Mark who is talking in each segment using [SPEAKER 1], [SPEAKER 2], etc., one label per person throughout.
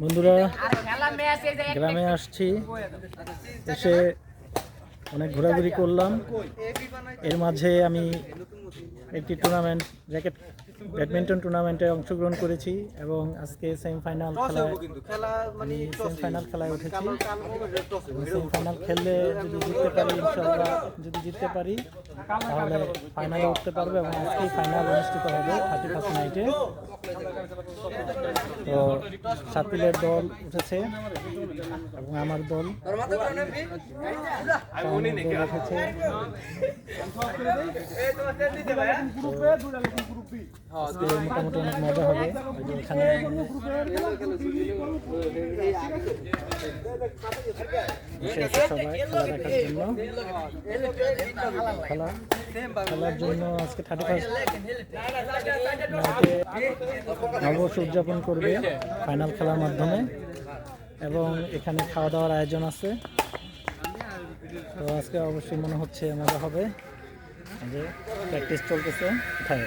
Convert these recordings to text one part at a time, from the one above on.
[SPEAKER 1] বন্ধুরা গ্রামে আসছি। এসে অনেক ঘোরাঘুরি করলাম। এর মাঝে আমি একটি টুর্নামেন্ট র্যাকেট ব্যাডমিন্টন টুর্নামেন্টে অংশগ্রহণ করেছি এবং আজকে সেমিফাইনাল খেলায় আমি সেমিফাইনাল খেলায় উঠেছি। সেমিফাইনাল খেললে যদি জিততে পারি ইনশাল্লাহ যদি জিততে পারি তাহলে ফাইনালে উঠতে পারবে এবং আজকেই ফাইনাল অনুষ্ঠিত হবে থার্টি ফার্স্ট নাইটে তো সাতিলের দল উঠেছে এবং আমার দল উঠেছে। মোটামুটি অনেক মজা হবে। এখানে সবাই খেলা দেখার জন্য। খেলা খেলার জন্য আজকে থার্টি ফার্স্ট নববর্ষ উদযাপন করবে ফাইনাল খেলার মাধ্যমে। এবং এখানে খাওয়া দাওয়ার আয়োজন আছে। তো আজকে অবশ্যই মনে হচ্ছে মজা হবে। যে প্র্যাকটিস চলতেছে। কোথায়?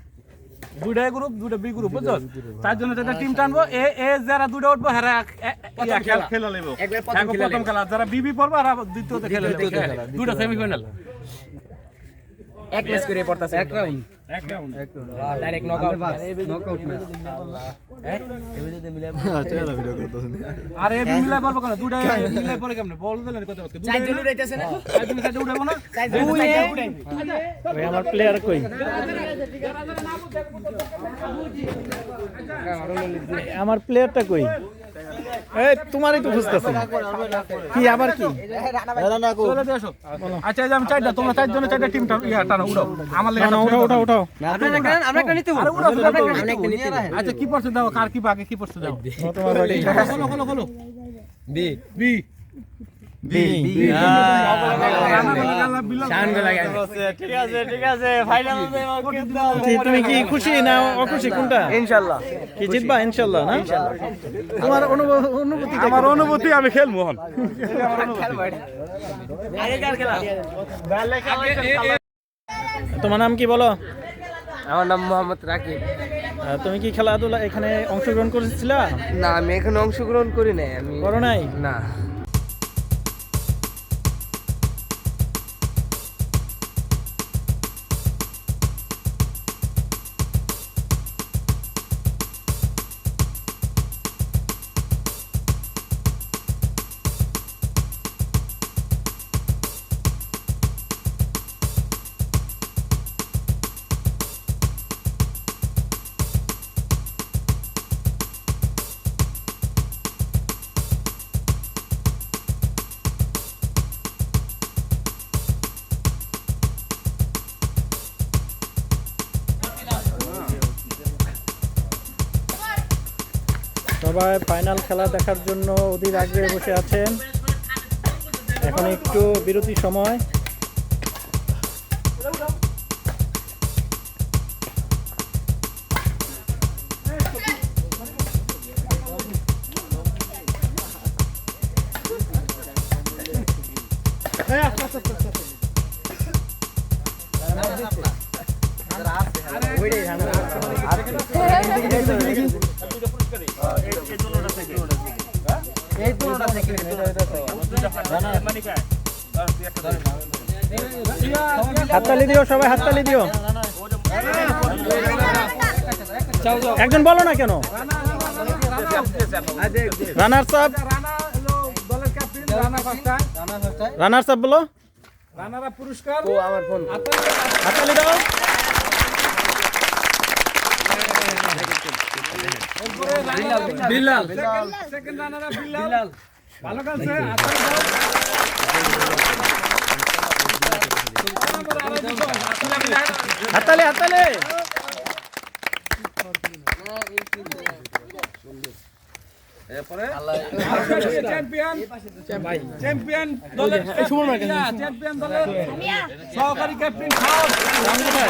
[SPEAKER 2] দুইটা গ্রুপ দুইটা বি গ্রুপ বুঝছ তার জন্য যেটা টিম টানবো এ এ যারা দুইটা উঠবো হেরা খেলা। খেলা। প্রথম খেলা যারা বিবি পড়ব আর দ্বিতীয়তে খেলা। দুইটা সেমিফাইনাল
[SPEAKER 3] এক ম্যাচ করে পড়তাছে। এক রাউন্ড
[SPEAKER 2] এক রাউন্ড
[SPEAKER 3] ডাইরেক্ট নকআউট নকআউট
[SPEAKER 2] আর এ মিলাই পারব কেন দুইটা মিলাই পরে কেমনে বল দিলেন কত কত
[SPEAKER 3] চার জন উড়াইতেছে না
[SPEAKER 2] দুই সাইডে উঠাবো না
[SPEAKER 3] দুই এ
[SPEAKER 1] আমার প্লেয়ার কই আমার প্লেয়ারটা কই এই তোমারই তো খুঁজতেছি কি আবার কি
[SPEAKER 2] আচ্ছা আমি চারটা তোমরা চারজনে চারটা টিম ইয়া টানো উড়াও আমার লেগে
[SPEAKER 1] উঠাও উঠাও উঠাও
[SPEAKER 3] আমরা একটা নিতে
[SPEAKER 2] আচ্ছা কি পড়ছে দাও কার কি বাগে কি পড়ছে দাও
[SPEAKER 3] বি
[SPEAKER 2] বি
[SPEAKER 1] তুমি কি খুশি না অখুশি কোনটা ইনশাআল্লাহ কি জিতবা ইনশাআল্লাহ না তোমার অনুভূতি
[SPEAKER 2] আমার অনুভূতি আমি খেলব হন
[SPEAKER 1] তোমার নাম কি বলো
[SPEAKER 3] আমার নাম মোহাম্মদ রাকিব
[SPEAKER 1] তুমি কি খেলাধুলা এখানে অংশগ্রহণ করেছিলা
[SPEAKER 3] না আমি এখানে অংশগ্রহণ করি নাই আমি
[SPEAKER 1] করো নাই
[SPEAKER 3] না
[SPEAKER 1] সবাই ফাইনাল খেলা দেখার জন্য অধীর আগ্রহে বসে আছেন। এখন একটু বিরতি সময়। হাততালি দিও সবাই হাততালি দিও। একজন বলো না কেন? রানার সাহেব রানার সাহেব বলো।
[SPEAKER 2] রানারা পুরস্কার।
[SPEAKER 3] ও আমার ফোন
[SPEAKER 1] হাততালি দাও।
[SPEAKER 2] বিল্লাল। সেকেন্ড রানারা বিল্লাল। ভালো খেলছে আতাল দাও
[SPEAKER 1] হাততালি হাততালি।
[SPEAKER 2] চ্যাম্পিয়ন চ্যাম্পিয়ন দলের চ্যাম্পিয়ন দলের সহকারী ক্যাপ্টেন খাও
[SPEAKER 1] দেন দেন আপনি দেন।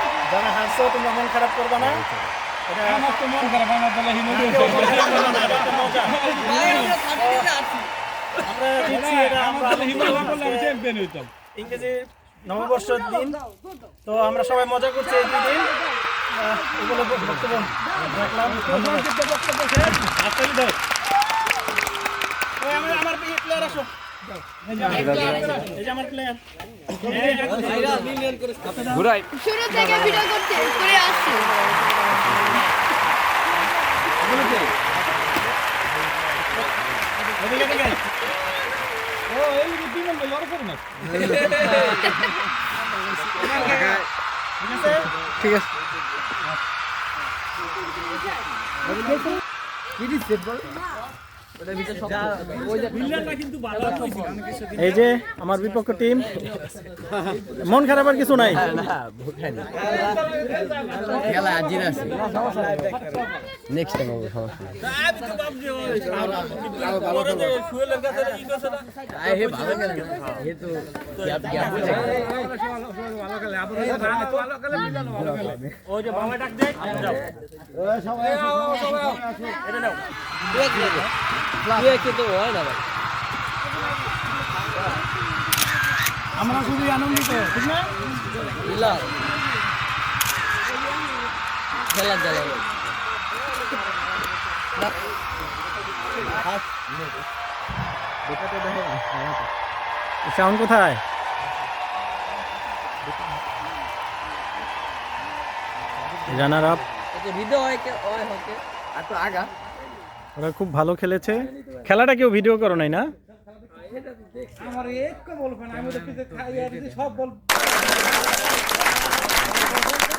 [SPEAKER 1] যারা হারছো তোমরা মন খারাপ করবে না। এটা
[SPEAKER 2] আমার তো মন খারাপ আমার দলে হিমুদি
[SPEAKER 1] আমরা জিতছি এটা আমরা
[SPEAKER 2] হিমুদি
[SPEAKER 1] আনন্দ
[SPEAKER 2] আমি চ্যাম্পিয়ন হইতাম।
[SPEAKER 1] ইংরেজি নববর্ষের দিন। তো আমরা সবাই মজা করছি এই দিন। এগুলো বক্তব্য রাখলাম। ধন্যবাদ। আমার আমার প্লেয়ার আসো। এই যে আমার প্লেয়ার
[SPEAKER 4] শুরু থেকে ভিডিও করতে করে আসছি।
[SPEAKER 1] এদিকে এদিকে
[SPEAKER 2] ও এই
[SPEAKER 1] এই যে আমার বিপক্ষ টিম মন খারাপ আর কিছু নাই।
[SPEAKER 3] খেলা
[SPEAKER 1] দেয়
[SPEAKER 3] হয় না ভাই
[SPEAKER 1] আমরা খুবই আনন্দিত ঠিক না
[SPEAKER 3] ইলা খেলা জ্বালা
[SPEAKER 1] সাউন্ড কোথায়? Runner up.
[SPEAKER 3] হয় হকে। আর তো আগা।
[SPEAKER 1] ওরা খুব ভালো খেলেছে। খেলাটা কেউ ভিডিও করো নাই না?
[SPEAKER 2] আমার এক আমি দেখি যে খাই আর দিছি, সব বল।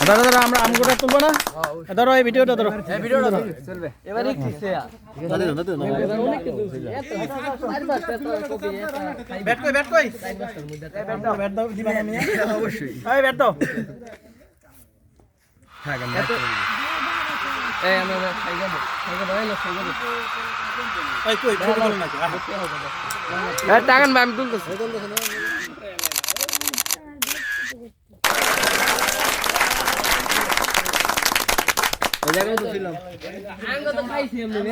[SPEAKER 1] দাদা দাদা আমরা আমগুটা তুলবো না? ধরো এই ভিডিওটা ধরো।
[SPEAKER 3] ভিডিওটা চলবে। এবারে কি
[SPEAKER 1] ব্যাট কই ব্যাট কই? ব্যাট দাও দিবা না মিয়া অবশ্যই এই ব্যাট দাও
[SPEAKER 3] এই আমরা খাই যাব খাই যাব এই লোক খাই যাব
[SPEAKER 1] এই কই ছবি তুলো নাকি?
[SPEAKER 3] টাকান আমি তুলতেছি। ওই জায়গায় তো ছিলাম। আঙ্গ তো খাইছি এমনি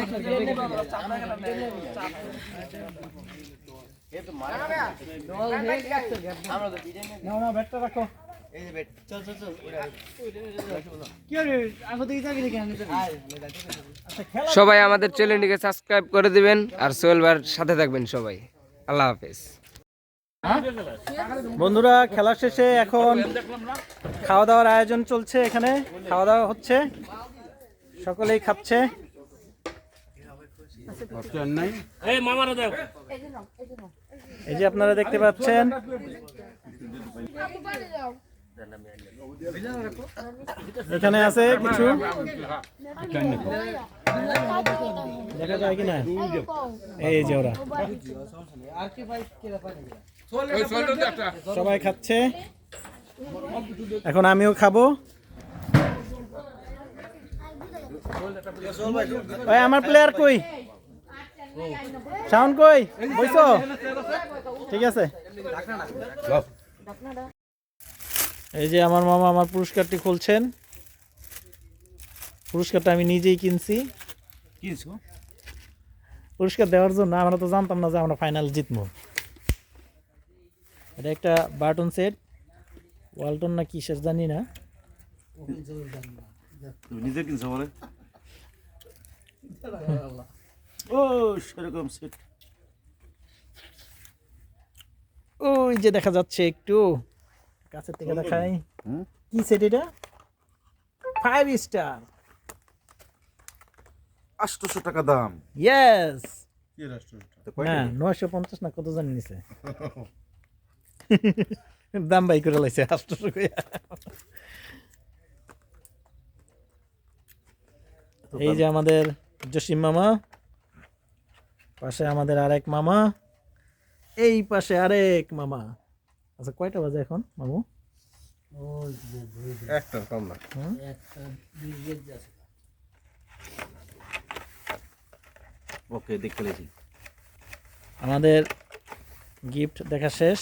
[SPEAKER 1] নাও নাও ব্যাটটা রাখো।
[SPEAKER 3] সবাই আমাদের চ্যানেলটিকে সাবস্ক্রাইব করে দিবেন আর সোহেল ভাইয়ের সাথে থাকবেন সবাই। আল্লাহ হাফেজ।
[SPEAKER 1] বন্ধুরা খেলা শেষে এখন খাওয়া দাওয়ার আয়োজন চলছে এখানে। খাওয়া দাওয়া হচ্ছে। সকলেই খাচ্ছে। এই যে আপনারা দেখতে পাচ্ছেন। এখানে আছে কিছু? দেখা যায় কি না এই যে ওরা। সবাই খাচ্ছে। এখন আমিও খাব। আমার প্লেয়ার কই? সাউন্ড কই? বইছো? ঠিক আছে। এই যে আমার মামা আমার পুরস্কারটি খুলছেন। পুরস্কারটা আমি নিজেই কিনছি।
[SPEAKER 2] কিনছো
[SPEAKER 1] পুরস্কার দেওয়ার জন্য আমরা তো জানতাম না যে আমরা ফাইনাল জিতবো। এটা একটা বাটন সেট। ওয়ালটন না কিসের জানি না।
[SPEAKER 5] নিজে কিনছো বলে? ও সেরকম সেট।
[SPEAKER 1] ওই যে দেখা যাচ্ছে একটু। কাছের থেকে দেখাই। কি সেট এটা? ফাইভ স্টার
[SPEAKER 5] আটশোশো টাকা দাম।
[SPEAKER 1] ইয়েস নয়শো পঞ্চাশ না কত জানি নিছে? দাম বাই করে লাইছে আটশোশো। এই যে আমাদের জসিম মামা পাশে আমাদের আরেক মামা এই পাশে আরেক মামা। আচ্ছা কয়টা বাজে এখন মামু?
[SPEAKER 5] ওকে দেখতে
[SPEAKER 1] আমাদের গিফট দেখা শেষ।